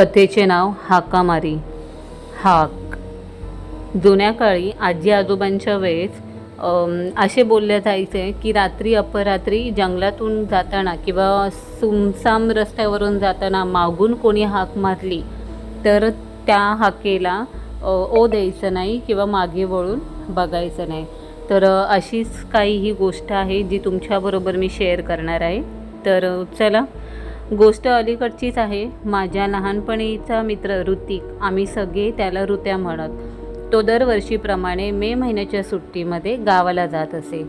कथेचे नाव हाकामारी. हाक. जुन्या काळी आजी आजोबांच्या वेळेस असे बोलले जायचे की रात्री अपरात्री जंगलातून जाताना किंवा सुमसाम रस्त्यावरून जाताना मागून कोणी हाक मारली तर त्या हाकेला ओ द्यायचं नाही किंवा मागे वळून बघायचं नाही. तर अशीच काही ही गोष्ट आहे जी तुमच्याबरोबर मी शेअर करणार आहे. तर चला गोष्ट अलीकडचीच आहे. माझ्या लहानपणीचा मित्र ऋतिक आम्ही सगळे त्याला ऋत्या म्हणत. तो दरवर्षीप्रमाणे मे महिन्याच्या सुट्टीमध्ये गावाला जात असे.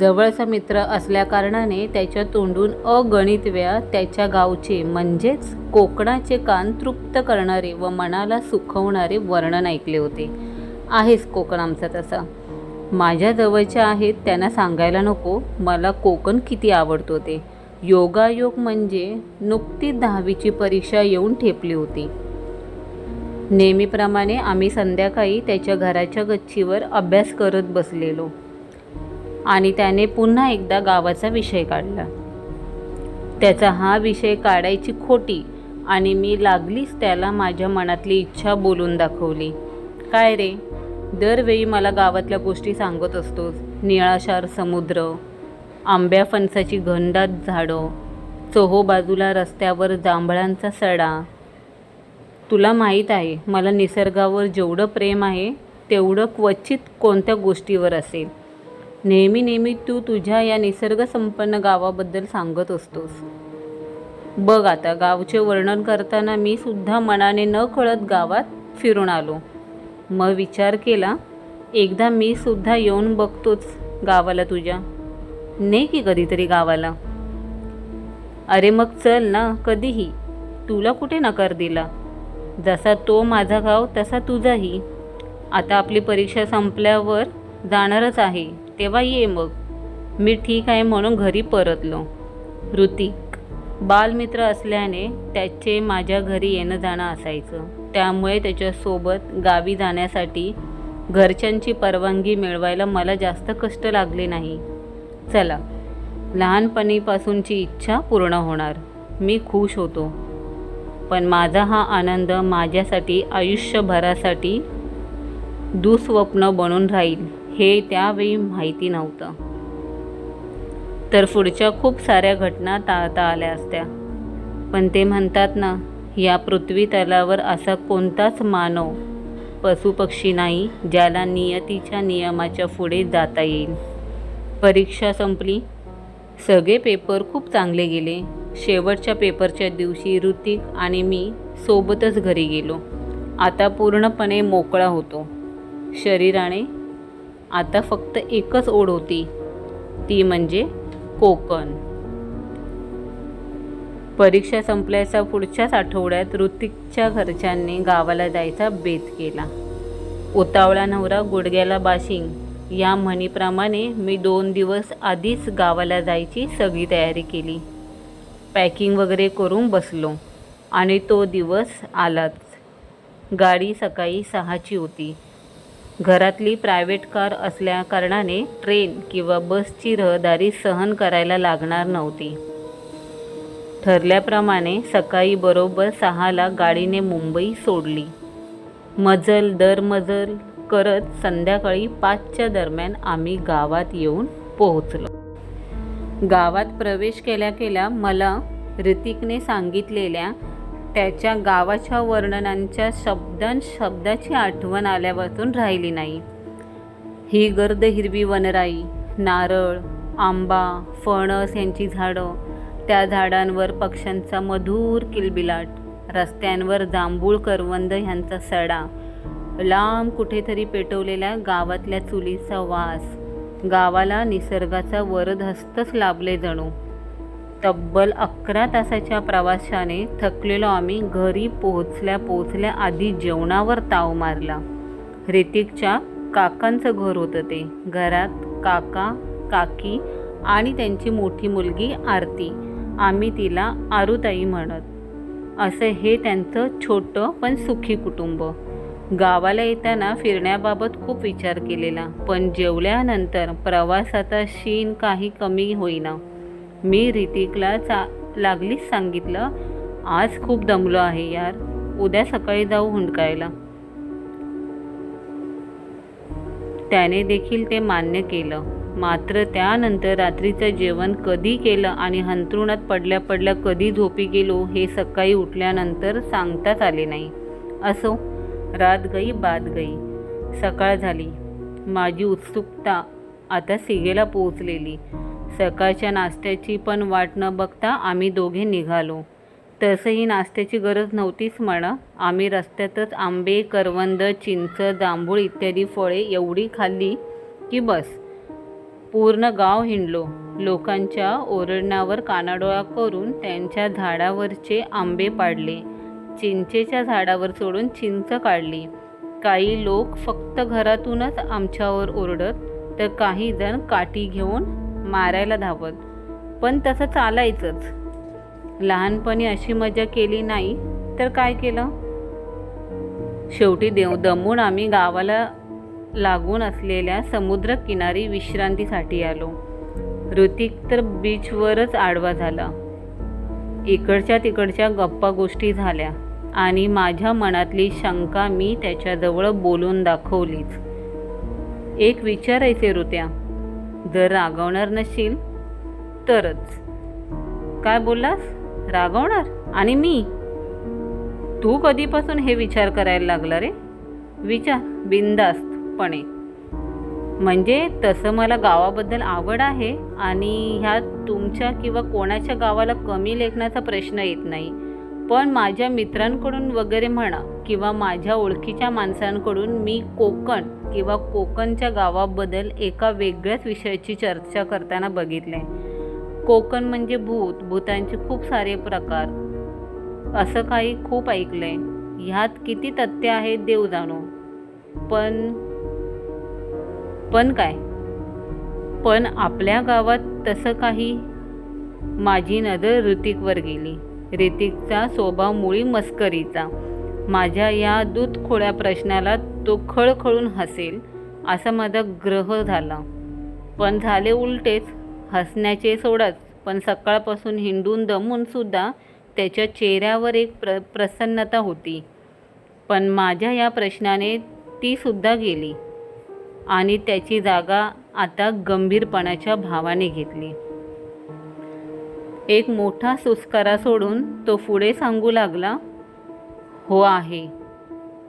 जवळचा मित्र असल्याकारणाने त्याच्या तोंडून अगणित वेळा त्याच्या गावचे म्हणजेच कोकणाचे कान तृप्त करणारे व मनाला सुखवणारे वर्णन ऐकले होते. आहेच कोकण आमचा तसा. माझ्या जवळच्या आहेत त्यांना सांगायला नको. मला कोकण किती आवडतो ते योगायोग म्हणजे नुकतीच दहावीची परीक्षा येऊन ठेपली होती. नेहमीप्रमाणे आम्ही संध्याकाळी त्याच्या घराच्या गच्चीवर अभ्यास करत बसलेलो. आणि त्याने पुन्हा एकदा गावाचा विषय काढला. त्याचा हा विषय काढायची खोटी आणि मी लागलीच त्याला माझ्या मनातली इच्छा बोलून दाखवली. काय रे? दरवेळी मला गावातल्या गोष्टी सांगत असतोस. निळाशार समुद्र आंब्या फणसाची घनदाट झाडं चहो बाजूला रस्त्यावर जांभळांचा सडा. तुला माहीत आहे मला निसर्गावर जेवढं प्रेम आहे तेवढं क्वचित कोणत्या गोष्टीवर असेल. नेहमी नेहमी तू तुझ्या या निसर्गसंपन्न गावाबद्दल सांगत असतोस. बघ आता गावचे वर्णन करताना मी सुद्धा मनाने न कळत गावात फिरून आलो. मग विचार केला एकदा मी सुद्धा येऊन बघतोच गावाला तुझ्या. ने की कधीतरी गावाला. अरे मग चल ना कधीही. तुला कुठे नकार दिला? जसा तो माझा गाव तसा तुझाही. आता आपली परीक्षा संपल्यावर जाणारच आहे तेव्हा ये मग. मी ठीक आहे म्हणून घरी परतलो. ऋतिक बालमित्र असल्याने त्याचे माझ्या घरी येणं जाणं असायचं. त्यामुळे त्याच्यासोबत गावी जाण्यासाठी घरच्यांची परवानगी मिळवायला मला जास्त कष्ट लागले नाही. चला लहानपणीपासूनची इच्छा पूर्ण होणार. मी खुश होतो. पण माझा हा आनंद माझ्यासाठी आयुष्यभरासाठी दुःस्वप्न बनून राहील हे त्यावेळी माहिती नव्हतं. तर पुढच्या खूप साऱ्या घटना टाळता आल्या असत्या. पण ते म्हणतात ना या पृथ्वी तलावर असा कोणताच मानव पशुपक्षी नाही ज्याला नियतीच्या नियमाच्या पुढे जाता येईल. परीक्षा संपली. सगळे पेपर खूप चांगले गेले. शेवटच्या पेपरच्या दिवशी ऋतिक आणि मी सोबतच घरी गेलो. आता पूर्णपणे मोकळा होतो. शरीराने आता फक्त एकच ओढ होती. ती म्हणजे कोकण. परीक्षा संपल्याच्या पुढच्याच आठवड्यात ऋतिकच्या घरच्यांनी गावाला जायचा बेत केला. उतावळा नवरा गुडघ्याला बाशिंग. या म्हणीप्रमाणे मी दोन दिवस आधीच गावाला जायची सगळी तयारी केली. पॅकिंग वगैरे करून बसलो आणि तो दिवस आलाच. गाडी सकाळी सहाची होती. घरातली प्रायव्हेट कार असल्याकारणाने ट्रेन किंवा बसची रहदारी सहन करायला लागणार नव्हती. ठरल्याप्रमाणे सकाळी बरोबर सहाला गाडीने मुंबई सोडली. मजल दर मजल करत संध्याकाळी पाचच्या दरम्यान आम्ही गावात येऊन पोहोचलो. गावात प्रवेश केल्या केल्या मला ऋतिकने सांगितलेल्या त्याच्या गावाच्या वर्णनांच्या शब्दां शब्दाची आठवण आल्यापासून राहिली नाही. ही गर्द हिरवी वनराई नारळ आंबा फणस यांची झाडं त्या झाडांवर पक्ष्यांचा मधुर किलबिलाट रस्त्यांवर जांभूळ करवंद ह्यांचा सडा लांब कुठेतरी पेटवलेल्या गावातल्या चुलीचा वास. गावाला निसर्गाचा वरदहस्तच लाभले जणू. तब्बल अकरा तासाच्या प्रवासाने थकलेलो आम्ही घरी पोहोचल्या पोहोचल्या आधी जेवणावर ताव मारला. ऋतिकच्या काकांचं घर होतं ते. घरात काका काकी आणि त्यांची मोठी मुलगी आरती. आम्ही तिला आरुताई म्हणत. असं हे त्यांचं छोटं पण सुखी कुटुंब. गावाला येताना फिरण्याबाबत खूप विचार केलेला पण जेवल्यानंतर प्रवासाचा शीन काही कमी होईना. मी रितिकला चा लागलीच सांगितलं आज खूप दमलो आहे यार उद्या सकाळी जाऊ हुंडकायला. त्याने देखील ते मान्य केलं. मात्र त्यानंतर रात्रीचं जेवण कधी केलं आणि हंतरुणात पडल्या पडल्या कधी झोपी गेलो हे सकाळी उठल्यानंतर सांगताच आले नाही. असो रात गई बाद गई. सकाळ झाली. माझी उत्सुकता आता सिगेला पोहोचलेली. सकाळच्या नाश्त्याची पण वाट न बघता आम्ही दोघे निघालो. तसंही नाश्त्याची गरज नव्हतीच म्हणा आम्ही रस्त्यातच आंबे करवंद चिंच जांभूळ इत्यादी फळे एवढी खाल्ली की बस. पूर्ण गाव हिंडलो. लोकांच्या ओरडण्यावर कानाडोळा करून त्यांच्या झाडावरचे आंबे पाडले. चिंचेच्या झाडावर सोडून चिंच काढली. काही लोक फक्त घरातूनच आमच्यावर ओरडत तर काही जण काठी घेऊन मारायला धावत. पण तसं चालायचंच. लहानपणी अशी मजा केली नाही तर काय केलं? शेवटी देव दमून आम्ही गावाला लागून असलेल्या समुद्रकिनारी विश्रांतीसाठी आलो. ऋतिक तर बीचवरच आडवा झाला. इकडच्या तिकडच्या गप्पा गोष्टी झाल्या. आणि माझ्या मनातली शंका मी त्याच्याजवळ बोलून दाखवलीच. एक विचारायचे ऋत्या जर रागवणार नशील तरच. काय बोललास? रागवणार? आणि मी? तू कधीपासून हे विचार करायला लागला रे? विचार बिंदास्तपणे म्हणजे तसं मला गावाबद्दल आवड आहे आणि ह्या तुमच्या किंवा कोणाच्या गावाला कमी लेखनाचा प्रश्न येत नाही. पण माझ्या मित्रांकडून वगैरे म्हणा किंवा माझ्या ओळखीच्या माणसांकडून मी कोकण किंवा कोकणच्या गावाबद्दल एका वेगळ्याच विषयाची चर्चा करताना बघितले. कोकण म्हणजे भूत. भूतांचे खूप सारे प्रकार. असं काही खूप ऐकलंय. ह्यात किती तथ्य आहेत देव जाणो. पण पण काय? पण आपल्या गावात तसं काही माझी नजर ऋतिकवर गेली. ऋतिकचा स्वभाव मुळी मस्करीचा. माझ्या या दूधखोळ्या प्रश्नाला तो खळखळून हसेल असा माझा ग्रह झाला. पण झाले उलटेच. हसण्याचे सोडच पण सकाळपासून हिंडून दमूनसुद्धा त्याच्या चेहऱ्यावर एक प्र प्रसन्नता होती. पण माझ्या या प्रश्नाने तीसुद्धा गेली आणि त्याची जागा आता गंभीरपणाच्या भावाने घेतली. एक मोठा सुस्कारा सोडून तो पुढे सांगू लागला हो आहे.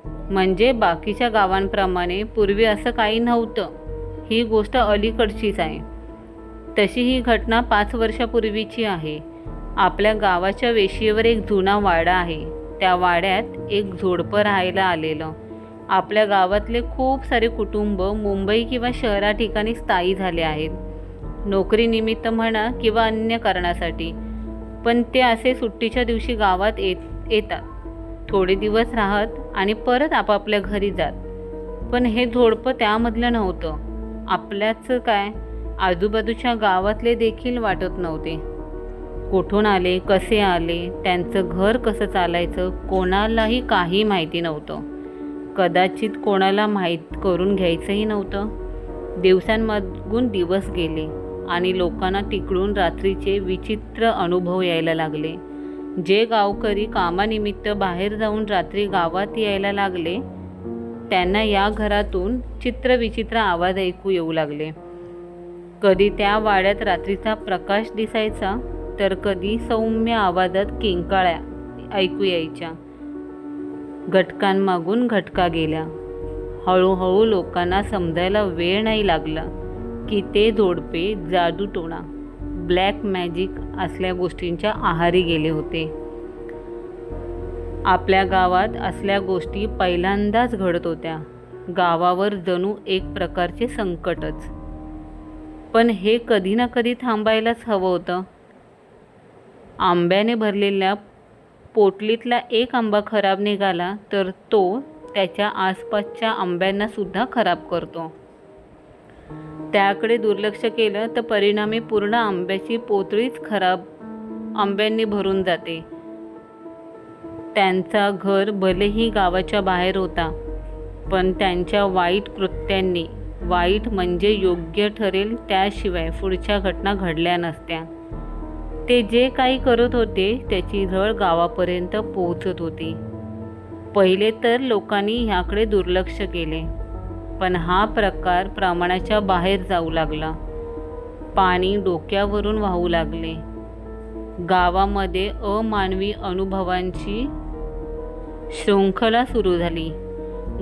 म्हणजे बाकीच्या गावांप्रमाणे पूर्वी असं काही नव्हतं. ही गोष्ट अलीकडचीच आहे. तशी ही घटना पाच वर्षापूर्वीची आहे. आपल्या गावाच्या वेशीवर एक जुना वाडा आहे. त्या वाड्यात एक झोडपं राहायला आलेलं. आपल्या गावातले खूप सारे कुटुंब मुंबई किंवा शहरा ठिकाणी स्थायी झाले आहेत. नोकरीनिमित्त म्हणा किंवा अन्य कारणासाठी. पण ते असे सुट्टीच्या दिवशी गावात येत येतात. थोडे दिवस राहत आणि परत आपापल्या घरी जात. पण हे झोडपं त्यामधलं नव्हतं. आपल्याच काय? आजूबाजूच्या गावातले देखील वाटत नव्हते. कुठून आले कसे आले त्यांचं घर कसं चालायचं कोणालाही काही माहिती नव्हतं. कदाचित कोणाला माहीत करून घ्यायचंही नव्हतं. दिवसांमधून दिवस गेले. आणि लोकांना तिकडून रात्रीचे विचित्र अनुभव यायला लागले. जे गावकरी कामानिमित्त बाहेर जाऊन रात्री गावात यायला लागले त्यांना या घरातून चित्रविचित्र आवाज ऐकू येऊ लागले. कधी त्या वाड्यात रात्रीचा प्रकाश दिसायचा तर कधी सौम्य आवाजात किंकाळ्या ऐकू यायच्या. घटकांमागून घटका गेल्या. हळूहळू लोकांना समजायला वेळ नाही लागला. की ते जोडपे जादूटोणा ब्लॅक मॅजिक असल्या गोष्टींच्या आहारी गेले होते. आपल्या गावात असल्या गोष्टी पहिल्यांदाच घडत होत्या. गावावर जणू एक प्रकारचे संकटच. पण हे कधी ना कधी थांबायलाच हवं होतं. आंब्याने भरलेल्या पोटलीतला एक आंबा खराब निघाला तर तो त्याच्या आसपासच्या आंब्यांनासुद्धा खराब करतो. त्याकडे दुर्लक्ष केलं तर परिणामी पूर्ण आंब्याची पोतळीच खराब आंब्यांनी भरून जाते. त्यांचा घर भलेही गावाच्या बाहेर होता पण त्यांच्या वाईट कृत्यांनी वाईट म्हणजे योग्य ठरेल त्याशिवाय पुढच्या घटना घडल्या नसत्या. ते जे काही करत होते त्याची झळ गावापर्यंत पोहोचत होती. पहिले तर लोकांनी ह्याकडे दुर्लक्ष केले. पण हा प्रकार प्रमाणाच्या बाहेर जाऊ लागला. पाणी डोक्यावरून वाहू लागले. गावामध्ये अमानवी अनुभवांची शृंखला सुरू झाली.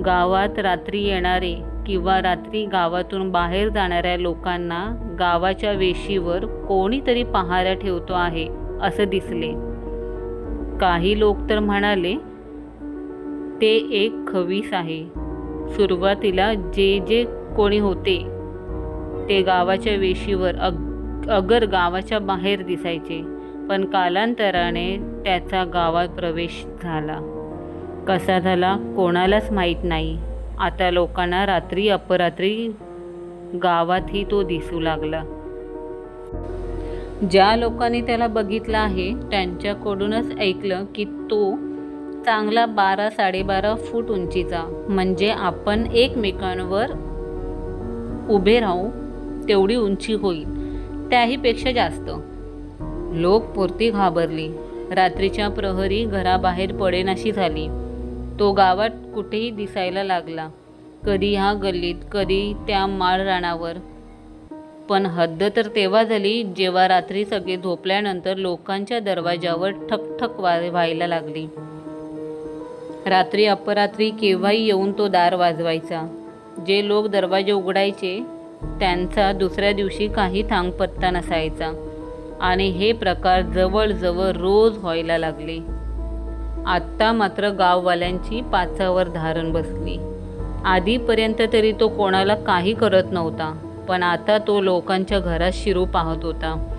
गावात रात्री येणारे किंवा रात्री गावातून बाहेर जाणाऱ्या लोकांना गावाच्या वेशीवर कोणीतरी पहारा ठेवतो आहे असं दिसले. काही लोक तर म्हणाले ते एक खवीस आहे. सुरुवातीला जे जे कोणी होते ते गावाच्या वेशीवर अग अगर गावाच्या बाहेर दिसायचे पण कालांतराने त्याचा गावात प्रवेश झाला. कसा झाला कोणालाच माहीत नाही. आता लोकांना रात्री अपरात्री गावातही तो दिसू लागला. ज्या लोकांनी त्याला बघितलं आहे त्यांच्याकडूनच ऐकलं की तो चांगला बारा साडेबारा फूट उंचीचा. म्हणजे आपण एकमेकांवर उभे राहू तेवढी उंची होईल. त्याहीपेक्षा जास्त. लोक पुरती घाबरली. रात्रीच्या प्रहरी घराबाहेर पडेनाशी झाली. तो गावात कुठेही दिसायला लागला. कधी ह्या गल्लीत कधी त्या माळ रानावर. पण हद्द तर तेव्हा झाली जेव्हा रात्री सगळे झोपल्यानंतर लोकांच्या दरवाजावर ठकठक वा व्हायला लागली. रात्री अपरात्री केव्हाही येऊन तो दार वाजवायचा. जे लोक दरवाजे उघडायचे त्यांचा दुसऱ्या दिवशी काही थांगपत्ता नसायचा. आणि हे प्रकार जवळजवळ रोज व्हायला लागले. आत्ता मात्र गाववाल्यांची पाचावर धारण बसली. आधीपर्यंत तरी तो कोणाला काही करत नव्हता पण आता तो लोकांच्या घरात शिरू पाहत होता.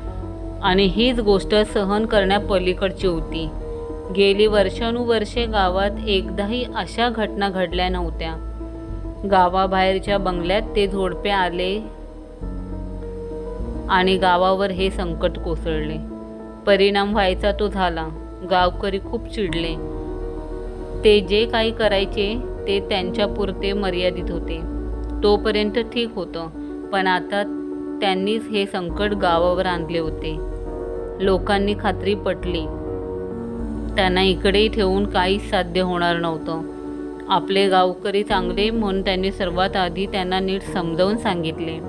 आणि हीच गोष्ट सहन करण्यापलीकडची होती. गेली वर्षानुवर्षे गावात एकदाही अशा घटना घडल्या नव्हत्या. गावाबाहेरच्या बंगल्यात ते झोडपे आले आणि गावावर हे संकट कोसळले. परिणाम व्हायचा तो झाला. गावकरी खूप चिडले. ते जे काही करायचे ते त्यांच्यापुरते मर्यादित होते. तोपर्यंत ठीक होतं पण आता त्यांनीच हे संकट गावावर आणले होते. लोकांनी खात्री पटली. त्यांना इकडेही ठेवून काहीच साध्य होणार नव्हतं. आपले गावकरी चांगले म्हणून त्यांनी सर्वात आधी त्यांना नीट समजावून सांगितले.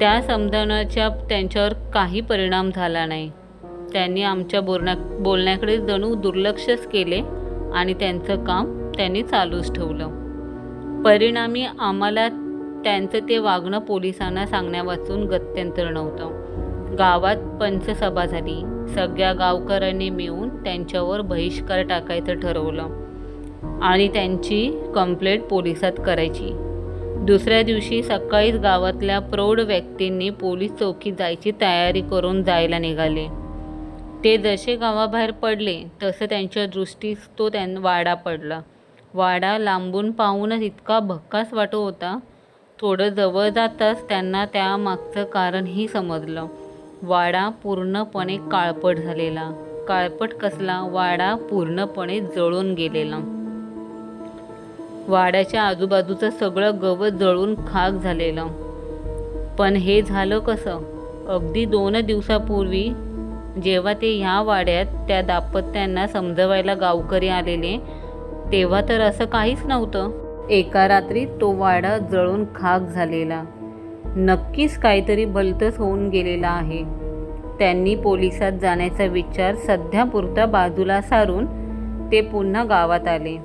त्या समजावण्याच्या त्यांच्यावर काही परिणाम झाला नाही. त्यांनी आमच्या बोलण्या बोलण्याकडे जणू दुर्लक्षच केले आणि त्यांचं काम त्यांनी चालूच ठेवलं. परिणामी आम्हाला त्यांचं ते वागणं पोलिसांना सांगण्यावाचून गत्यंतर नव्हतं. गावात पंचसभा झाली. सगळ्या गावकऱ्यांनी मिळून त्यांच्यावर बहिष्कार टाकायचं ठरवलं आणि त्यांची कंप्लेंट पोलिसात करायची. दुसऱ्या दिवशी सकाळीच गावातल्या प्रौढ व्यक्तींनी पोलीस चौकीत जायची तयारी करून जायला निघाले. ते जसे गावाबाहेर पडले तसं त्यांच्या दृष्टीस तो त्यां वाडा पडला. वाडा लांबून पाहूनच इतका भक्कास वाटो होता. थोडं जवळ जाताच त्यांना त्यामागचं कारणही समजलं. वाडा पूर्णपणे काळपट झालेला. काळपट कसला? वाडा पूर्णपणे जळून गेलेला. वाड्याच्या आजूबाजूचं सगळं गवत जळून खाक झालेलं. पण हे झालं कसं? अगदी दोन दिवसापूर्वी जेव्हा ते ह्या वाड्यात त्या दाम्पत्यांना समजवायला गावकरी आलेले तेव्हा तर असं काहीच नव्हतं. एका रात्री तो वाडा जळून खाक झालेला. नक्कीच काहीतरी भलतंच होऊन गेलेला आहे. त्यांनी पोलिसात जाण्याचा विचार सध्यापुरता बाजूला सारून ते पुन्हा गावात आले.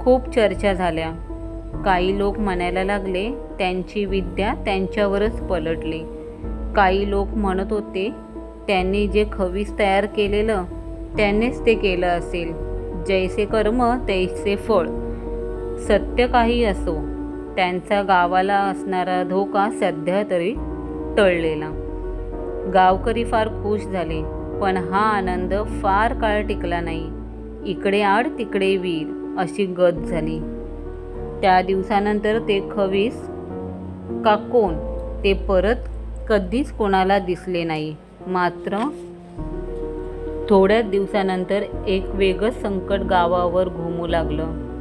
खूप चर्चा झाल्या. काही लोक म्हणायला लागले त्यांची विद्या त्यांच्यावरच पलटली. काही लोक म्हणत होते त्यांनी जे खवीस तयार केलेलं त्यांनीच ते केलं असेल. जैसे कर्म तैसे फळ. सत्य काही असो. त्यांचा गावाला असणारा धोका सध्या तरी टळलेला. गावकरी फार खुश झाले पण हा आनंद फार काळ टिकला नाही. इकडे आड तिकडे वीर अशी गत झाली. त्या दिवसानंतर ते खवीस का कोण ते परत कधीच कोणाला दिसले नाही. मात्र थोड्याच दिवसानंतर एक वेगळं संकट गावावर घुमू लागलं.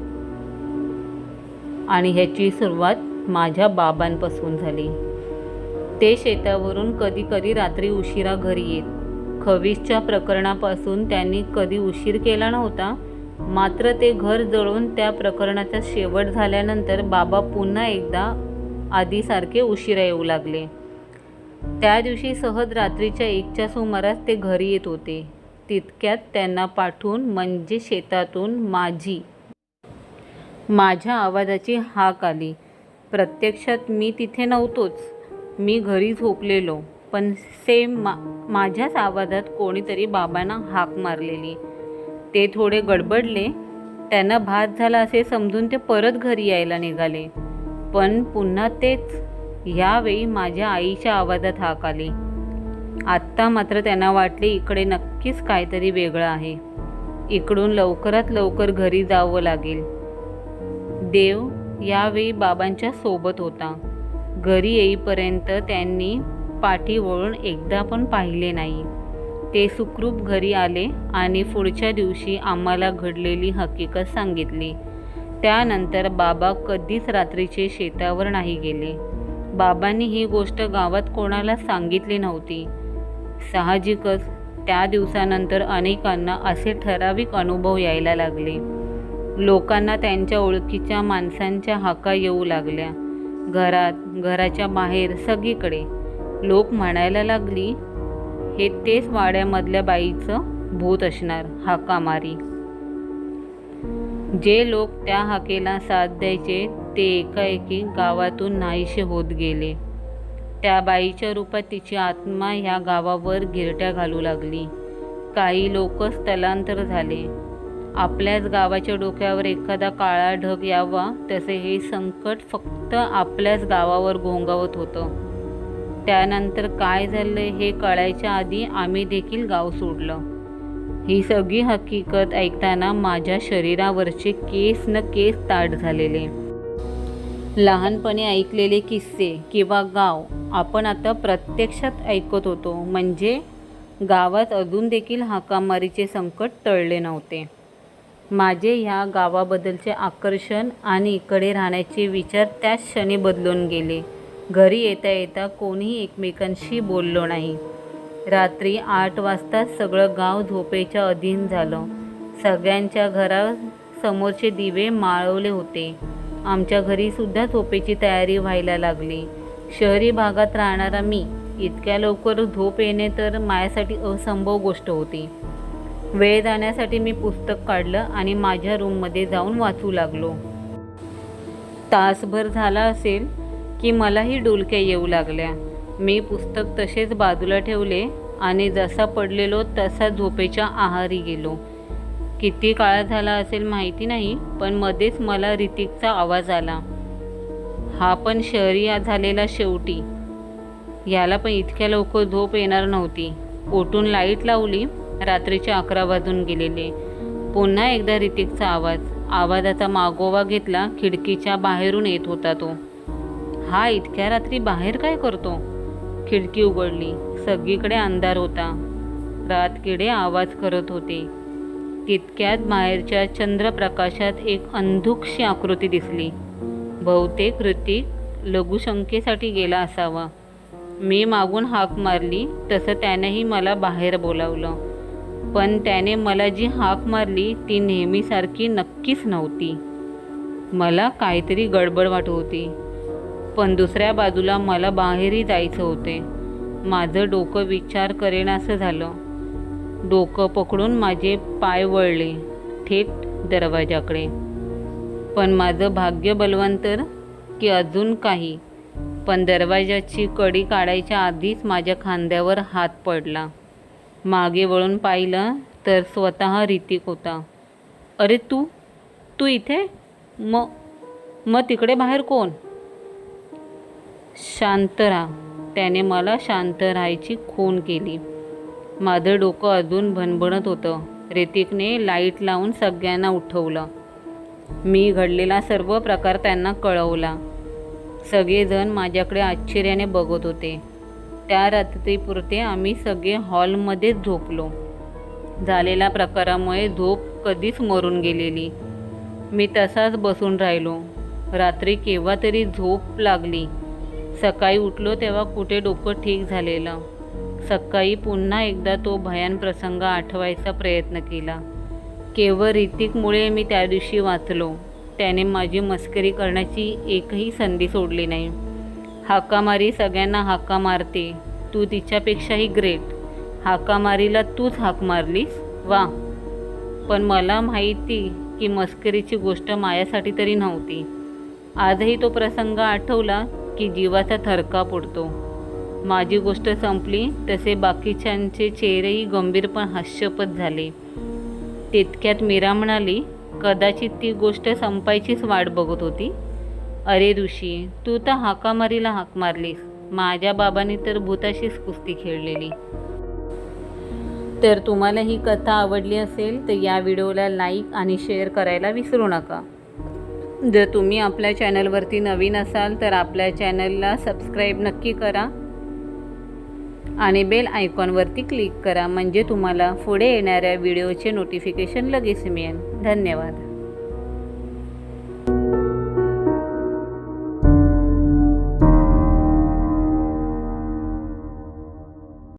आणि ह्याची सुरुवात माझ्या बाबांपासून झाली. ते शेतावरून कधी कधी रात्री उशिरा घरी येत. खवीसच्या प्रकरणापासून त्यांनी कधी उशीर केला नव्हता मात्र ते घर जळून त्या प्रकरणाचा शेवट झाल्यानंतर बाबा पुन्हा एकदा आधीसारखे उशिरा येऊ लागले. त्या दिवशी सहज रात्रीच्या एकच्या सुमारास ते घरी येत होते. तितक्यात त्यांना पाठवून म्हणजे शेतातून माझी माझ्या आवाजाची हाक आली. प्रत्यक्षात मी तिथे नव्हतोच. मी घरी झोपलेलो पण सेम मा माझ्याच आवाजात कोणीतरी बाबांना हाक मारलेली. ते थोडे गडबडले. त्यांना भात झाला असे समजून ते परत घरी यायला निघाले. पण पुन्हा तेच यावेळी माझ्या आईच्या आवाजात हाक आली. आत्ता मात्र त्यांना वाटले इकडे नक्कीच काहीतरी वेगळं आहे. इकडून लवकरात लवकर घरी जावं लागेल. देव यावेळी बाबांच्या सोबत होता. घरी येईपर्यंत त्यांनी पाठी वळून एकदा पण पाहिले नाही. ते सुखरूप घरी आले आणि पुढच्या दिवशी आम्हाला घडलेली हकीकत सांगितली. त्यानंतर बाबा कधीच रात्रीचे शेतावर नाही गेले. बाबांनी ही गोष्ट गावात कोणाला सांगितली नव्हती. साहजिकच त्या दिवसानंतर अनेकांना असे ठराविक अनुभव यायला लागले. लोकांना त्यांच्या ओळखीच्या माणसांच्या हाका येऊ लागल्या. घरात घराच्या बाहेर सगळीकडे. लोक म्हणायला लागली हे तेच वाड्यामधल्या बाईचं भूत असणार हाकामारी. जे लोक त्या हाकेला साथ द्यायचे ते एकाएकी गावातून नाहीसे होत गेले. त्या बाईच्या रूपात तिची आत्मा ह्या गावावर गिरट्या घालू लागली. काही लोक स्थलांतर झाले. आपल्याच गावाच्या डोक्यावर एखादा काळा ढग यावा तसे हे संकट फक्त आपल्याच गावावर घोंगावत होतं. त्यानंतर काय झालं हे कळायच्या आधी आम्ही देखील गाव सोडलं. ही सगळी हकीकत ऐकताना माझ्या शरीरावरचे केस न केस ताट झालेले. लहानपणी ऐकलेले किस्से किंवा गाव आपण आता प्रत्यक्षात ऐकत होतो म्हणजे गावात अजून देखील हाकामारीचे संकट टळले नव्हते. माझे ह्या गावाबद्दलचे आकर्षण आणि इकडे राहण्याचे विचार त्याच क्षणी बदलून गेले. घरी येता येता कोणीही एकमेकांशी बोललो नाही. रात्री आठ वाजता सगळं गाव झोपेच्या अधीन झालं. सगळ्यांच्या घरासमोरचे दिवे माळवले होते. आमच्या घरीसुद्धा झोपेची तयारी व्हायला लागली. शहरी भागात राहणारा मी इतक्या लवकर झोप येणे तर माझ्यासाठी असंभव गोष्ट होती. वेळ जाण्यासाठी मी पुस्तक काढलं आणि माझ्या रूममध्ये जाऊन वाचू लागलो. तासभर झाला असेल की मलाही डुलक्या येऊ लागल्या. मी पुस्तक तसेच बाजूला ठेवले आणि जसा पडलेलो तसा झोपेच्या आहारी गेलो. किती काळ झाला असेल माहिती नाही पण मध्येच मला ऋतिकचा आवाज आला. हा पण शहरी झालेला शेवटी. याला पण इतक्या लवकर झोप येणार नव्हती. उठून लाइट लावली रात्रीचे अकरा वाजून गेलेले. पुन्हा एकदा ऋतिकचा आवाज आवाजाचा मागोवा घेतला खिडकीच्या बाहेरून येत होता तो. हा इतक्या रात्री बाहेर काय करतो? खिडकी उघडली. सगळीकडे अंधार होता. रातकिडे आवाज करत होते. तितक्यात बाहेरच्या चंद्रप्रकाशात एक अंधुकशी आकृती दिसली. बहुतेक ऋतिक लघुशंकेसाठी गेला असावा. मी मागून हाक मारली तसं त्यानेही मला बाहेर बोलावलं. पण त्याने मला जी हाक मारली ती नेहमीसारखी नक्कीच नव्हती. मला काहीतरी गडबड वाटत होती. पण दुसऱ्या बाजूला मला बाहेरही जायचं होते. माझं डोकं विचार करेनासं झालं. डोकं पकडून माझे पाय वळले थेट दरवाजाकडे. पण माझं भाग्य बलवंतर की अजून काही. पण दरवाजाची कडी काढायच्या आधीच माझ्या खांद्यावर हात पडला. मागे वळून पाहिलं तर स्वतः रितिक होता. अरे तू? तू इथे? मग मग तिकडे बाहेर कोण? शांत राहा त्याने मला शांत राहायची खून केली. माझं डोकं अजून भणभणत होतं. ऋतिकने लाइट लावून सगळ्यांना उठवलं. मी घडलेला सर्व प्रकार त्यांना कळवला. सगळेजण माझ्याकडे आश्चर्याने बघत होते. त्या रात्रीपुरते आम्ही सगळे हॉलमध्येच झोपलो. झालेल्या प्रकारामुळे झोप कधीच मरून गेलेली. मी तसाच बसून राहिलो. रात्री केव्हा तरी झोप लागली. सकाळी उठलो तेव्हा कुठे डोकं ठीक झालेलं. सकाळी पुन्हा एकदा तो भयान प्रसंग आठवायचा प्रयत्न केला. केवळ ऋतिकमुळे मी त्या दिवशी वाचलो. त्याने माझी मस्करी करण्याची एकही संधी सोडली नाही. हाकामारी सगळ्यांना हाका मारते. तू तिच्यापेक्षाही ग्रेट हाकामारीला तूच हाक मारलीस? वा. पण मला माहिती की मस्करीची गोष्ट माझ्यासाठी तरी नव्हती. आजही तो प्रसंग आठवला की जीवाचा थरका पडतो माझी गोष्ट संपली तसे बाकीच्यांचे चेहरेही गंभीर पण हास्यपद झाले. तितक्यात मीरा म्हणाली कदाचित ती गोष्ट संपायचीच वाट बघत होती. अरे ऋषी तू तर हाकामारीला हाक मारलीस. माझ्या बाबांनी तर भूताशीच कुस्ती खेळलेली. तर तुम्हाला ही कथा आवडली असेल तर या व्हिडिओला लाईक आणि शेअर करायला विसरू नका. जर तुम्ही आपल्या चॅनलवरती नवीन असाल तर आपल्या चॅनलला सबस्क्राईब नक्की करा. आणि बेल आयकॉनवरती क्लिक करा म्हणजे तुम्हाला पुढे येणाऱ्या व्हिडिओचे नोटिफिकेशन लगेच मिळेल. धन्यवाद.